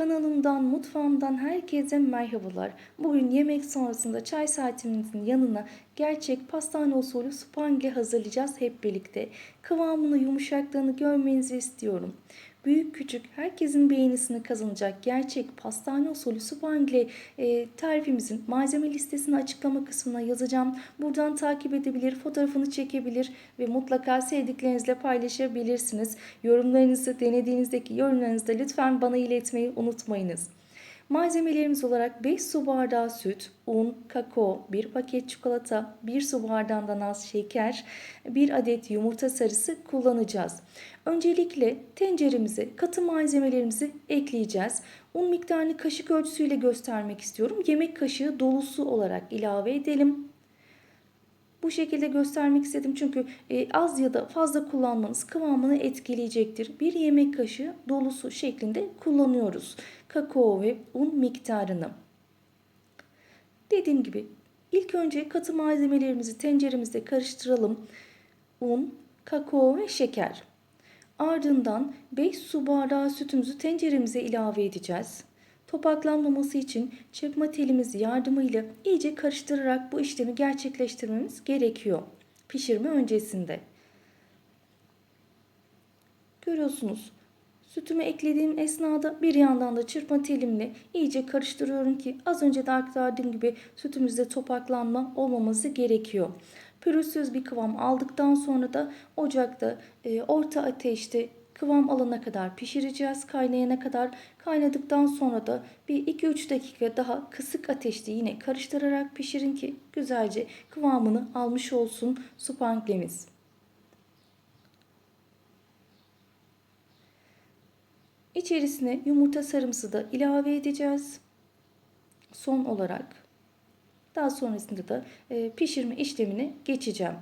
Kanalımdan, mutfağımdan herkese merhabalar. Bugün yemek sonrasında çay saatimizin yanına gerçek pastane usulü spangle hazırlayacağız hep birlikte. Kıvamını, yumuşaklığını görmenizi istiyorum. Büyük küçük herkesin beğenisini kazanacak gerçek pastane usulü spangle e, tarifimizin malzeme listesini açıklama kısmına yazacağım. Buradan takip edebilir, fotoğrafını çekebilir ve mutlaka sevdiklerinizle paylaşabilirsiniz. Yorumlarınızı denediğinizdeki yorumlarınızı da lütfen bana iletmeyi unutmayınız. Malzemelerimiz olarak 5 su bardağı süt, un, kakao, 1 paket çikolata, 1 su bardağından az şeker, 1 adet yumurta sarısı kullanacağız. Öncelikle tenceremize katı malzemelerimizi ekleyeceğiz. Un miktarını kaşık ölçüsüyle göstermek istiyorum. Yemek kaşığı dolusu olarak ilave edelim. Bu şekilde göstermek istedim çünkü e, az ya da fazla kullanmanız kıvamını etkileyecektir. Bir yemek kaşığı dolusu şeklinde kullanıyoruz. Kakao ve un miktarını. Dediğim gibi ilk önce katı malzemelerimizi tenceremizde karıştıralım. Un, kakao ve şeker. Ardından 5 su bardağı sütümüzü tenceremize ilave edeceğiz. Topaklanmaması için çırpma telimiz yardımıyla iyice karıştırarak bu işlemi gerçekleştirmemiz gerekiyor. Pişirme öncesinde. Görüyorsunuz. Sütümü eklediğim esnada bir yandan da çırpma telimle iyice karıştırıyorum ki az önce de aktardığım gibi sütümüzde topaklanma olmaması gerekiyor. Pürüzsüz bir kıvam aldıktan sonra da ocakta e, orta ateşte kıvam alana kadar pişireceğiz. Kaynayana kadar kaynadıktan sonra da bir 2-3 dakika daha kısık ateşte yine karıştırarak pişirin ki güzelce kıvamını almış olsun supanglemiz. İçerisine yumurta sarımsı da ilave edeceğiz. Son olarak daha sonrasında da e, pişirme işlemine geçeceğim.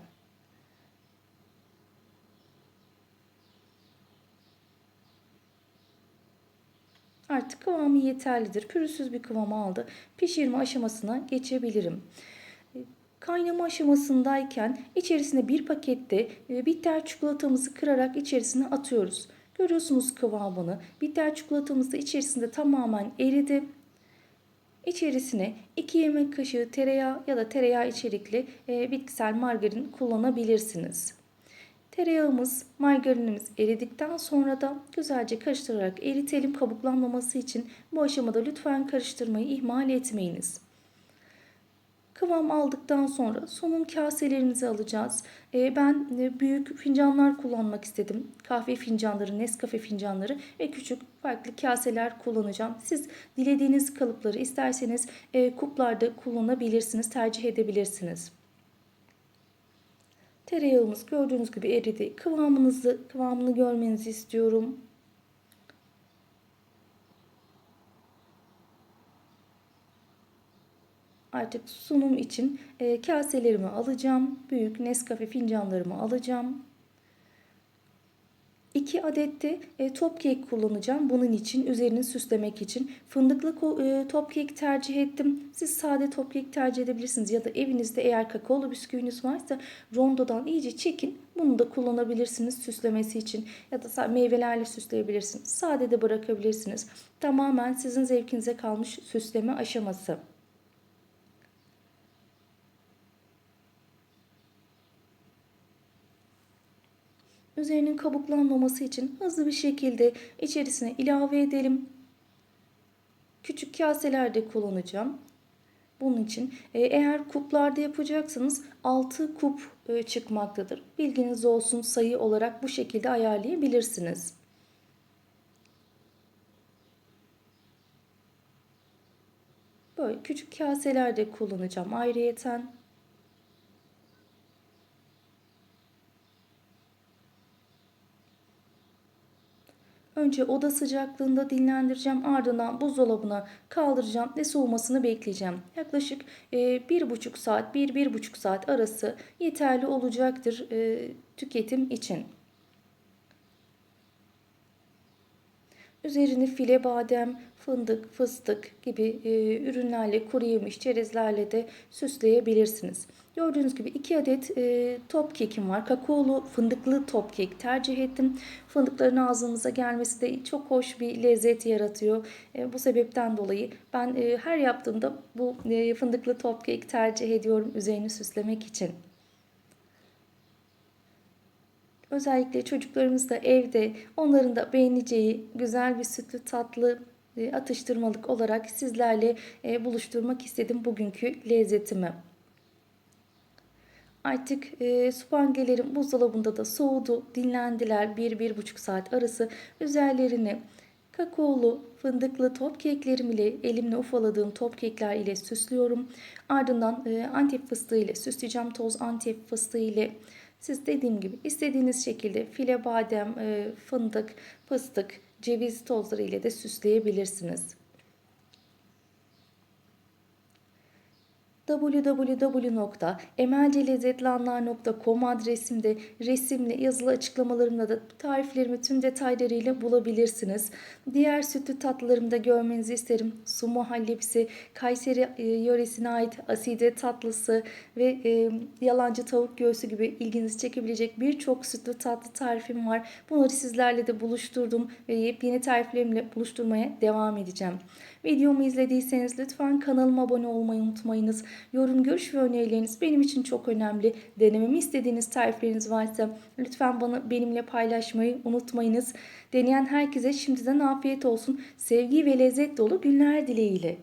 Artık kıvamı yeterlidir. Pürüzsüz bir kıvam aldı. Pişirme aşamasına geçebilirim. E, kaynama aşamasındayken içerisine bir pakette e, bitter çikolatamızı kırarak içerisine atıyoruz. Görüyorsunuz kıvamını. Bitter çikolatamız da içerisinde tamamen eridi. İçerisine 2 yemek kaşığı tereyağı ya da tereyağı içerikli e, bitkisel margarin kullanabilirsiniz. Tereyağımız, margarinimiz eridikten sonra da güzelce karıştırarak eritelim kabuklanmaması için bu aşamada lütfen karıştırmayı ihmal etmeyiniz. Kıvam aldıktan sonra sunum kaselerimizi alacağız. Ee, ben e, büyük fincanlar kullanmak istedim. Kahve fincanları, Nescafe fincanları ve küçük farklı kaseler kullanacağım. Siz dilediğiniz kalıpları isterseniz e, kuplarda kullanabilirsiniz, tercih edebilirsiniz. Tereyağımız gördüğünüz gibi eridi. Kıvamınızı, kıvamını görmenizi istiyorum. Artık sunum için e, kaselerimi alacağım. Büyük Nescafe fincanlarımı alacağım. 2 adet de e, top kek kullanacağım. Bunun için üzerini süslemek için fındıklı e, top kek tercih ettim. Siz sade top kek tercih edebilirsiniz ya da evinizde eğer kakaolu bisküviniz varsa rondodan iyice çekin. Bunu da kullanabilirsiniz süslemesi için ya da meyvelerle süsleyebilirsiniz. Sade de bırakabilirsiniz. Tamamen sizin zevkinize kalmış süsleme aşaması. Üzerinin kabuklanmaması için hızlı bir şekilde içerisine ilave edelim. Küçük kaselerde kullanacağım. Bunun için e, eğer kuplarda yapacaksanız 6 kup e, çıkmaktadır. Bilginiz olsun sayı olarak bu şekilde ayarlayabilirsiniz. Böyle küçük kaselerde kullanacağım ayrıyeten. Önce oda sıcaklığında dinlendireceğim. Ardından buzdolabına kaldıracağım ve soğumasını bekleyeceğim. Yaklaşık e, bir buçuk saat, bir bir buçuk saat arası yeterli olacaktır e, tüketim için. Üzerini file badem, fındık, fıstık gibi e, ürünlerle, kuru yemiş, çerezlerle de süsleyebilirsiniz. Gördüğünüz gibi 2 adet e, top kekim var. Kakaolu fındıklı top kek tercih ettim. Fındıkların ağzımıza gelmesi de çok hoş bir lezzet yaratıyor. E, bu sebepten dolayı ben e, her yaptığımda bu e, fındıklı top kek tercih ediyorum üzerini süslemek için. Özellikle çocuklarımız da evde onların da beğeneceği güzel bir sütlü tatlı e, atıştırmalık olarak sizlerle e, buluşturmak istedim bugünkü lezzetimi. Artık e, supangelerim buzdolabında da soğudu, dinlendiler 1-1,5 saat arası. Üzerlerini kakaolu, fındıklı top keklerim ile elimle ufaladığım top kekler ile süslüyorum. Ardından e, antep fıstığı ile süsleyeceğim. Toz antep fıstığı ile siz dediğim gibi istediğiniz şekilde file badem, e, fındık, fıstık, ceviz tozları ile de süsleyebilirsiniz. www.emelcelezzetlianlar.com adresimde resimli yazılı açıklamalarımda da tariflerimi tüm detaylarıyla bulabilirsiniz. Diğer sütlü tatlılarımı da görmenizi isterim. Su muhallebisi, Kayseri e, yöresine ait aside tatlısı ve e, yalancı tavuk göğsü gibi ilginizi çekebilecek birçok sütlü tatlı tarifim var. Bunları sizlerle de buluşturdum ve yepyeni tariflerimle buluşturmaya devam edeceğim. Videomu izlediyseniz lütfen kanalıma abone olmayı unutmayınız. Yorum, görüş ve önerileriniz benim için çok önemli. Denememi istediğiniz tarifleriniz varsa lütfen bana benimle paylaşmayı unutmayınız. Deneyen herkese şimdiden afiyet olsun. Sevgi ve lezzet dolu günler dileğiyle.